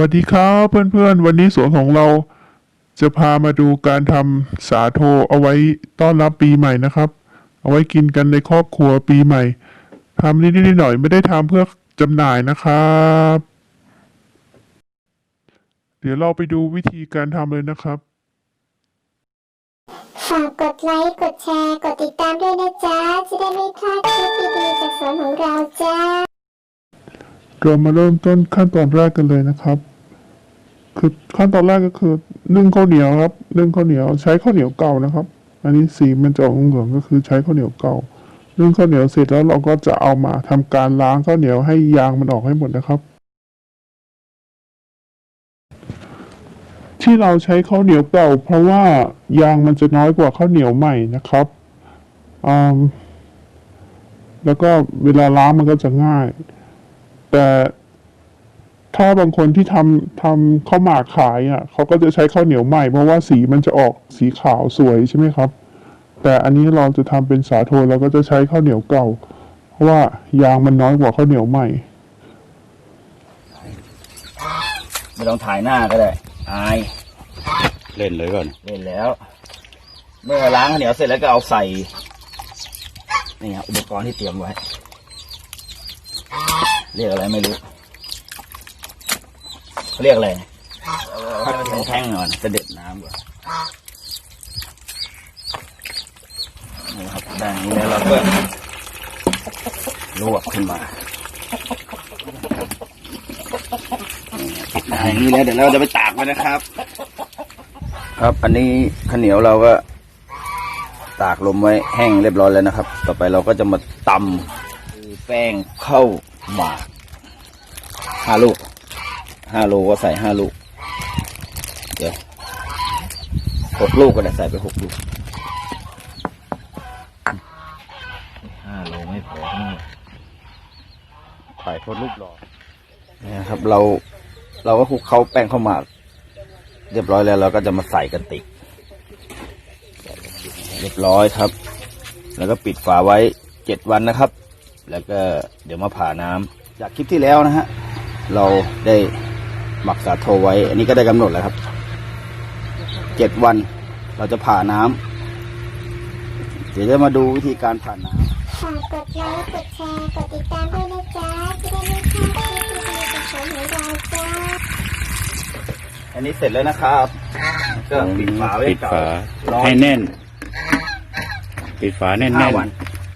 วัสดีครับเพื่อนๆ วันนี้สวนของเราจะพามาดูการทำสาโทเอาไว้ต้อนรับปีใหม่นะครับ เอาไว้กินกันในครอบครัวปีใหม่ทำนิดๆหน่อยๆไม่ได้ทำเพื่อจำหน่ายนะครับ เดี๋ยวเราไปดูวิธีการทำเลยนะครับฝากกดไลค์กดแชร์ กดติดตามด้วยนะจ๊ะจะได้ไม่พลาดคลิปดีๆจากสวนของเราจ้า เรามาเริ่มต้นขั้นตอนแรกกันเลยนะครับ คือขั้นตอนแรกก็คือนึ่งข้าวเหนียวครับนึ่งข้าวเหนียวใช้ข้าวเหนียวเก่านะครับ อันนี้สีมันจะออกเหลืองๆก็คือใช้ข้าวเหนียวเก่านึ่งข้าวเหนียวเสร็จแล้วเราก็จะเอามาทำการล้างข้าวเหนียวให้ยางมันออกให้หมดนะครับ ที่เราใช้ข้าวเหนียวเก่า เพราะว่ายางมันจะน้อยกว่าข้าวเหนียวใหม่นะครับอืมแล้วก็เวลาล้างมันก็จะง่าย แต่ถ้าบางคนที่ทำทำข้าวหมากขายอะเขาก็จะใช้ข้าวเหนียวใหม่เพราะว่าสีมันจะออกสีขาวสวยใช่ไหมครับ แต่อันนี้เราจะทำเป็นสาโทเราก็จะใช้ข้าวเหนียวเก่า เพราะว่ายางมันน้อยกว่าข้าวเหนียวใหม่ ไม่ต้องถ่ายหน้าก็ได้อายเล่นเลยก่อนเล่นแล้ว เมื่อล้างข้าวเหนียวเสร็จแล้วก็เอาใส่นี่ครับอุปกรณ์ที่เตรียมไว้ เรียกอะไรไม่รู้เขาเรียกอะไรให้มันแท่งๆก่อนจะเด็ดน้ำก่อนนี่ครับได้อย่างนี้แล้วเราก็ลวกขึ้นมาได้อย่างนี้แล้วเดี๋ยวเราจะไปตากไว้นะครับ ครับอันนี้ข้าวเหนียวเราก็ตากลมไว้แห้งเรียบร้อยแล้วนะครับ ต่อไปเราก็จะมาตำคือแป้งข้าว หมากห้าลูกห้าโลก็ใส่ห้าลูก เดี๋ยวหกลูกก็ได้ใส่ไปหกลูกห้าโลไม่พอทั้งหมดถ่ายโทษรูปหล่อนี่นะครับ เราเราก็คลุกเขาแป้งข้าวหมากเรียบร้อยแล้วเราก็จะมาใส่กันติกเรียบร้อยครับ แล้วก็ปิดฝาไว้เจ็ดวันนะครับ แล้วก็เดี๋ยวมาผ่าน้ำจากคลิปที่แล้วนะฮะเราได้หมักสาโทไว้ อันนี้ก็ได้กำหนดแล้วครับเจ็ดวันเราจะผ่าน้ำเดี๋ยวจะมาดูวิธีการผ่าน้ำฝากกดไลค์กดแชร์กดติดตามด้วยนะจ๊ะจะได้ไม่พลาดคลิปดีๆจากสวนของเราจ้าอันนี้เสร็จแล้วนะครับก็ปิดฝาไว้ปิดฝาก่อนให้แน่นปิดฝาแน่นห้าแน่นวัน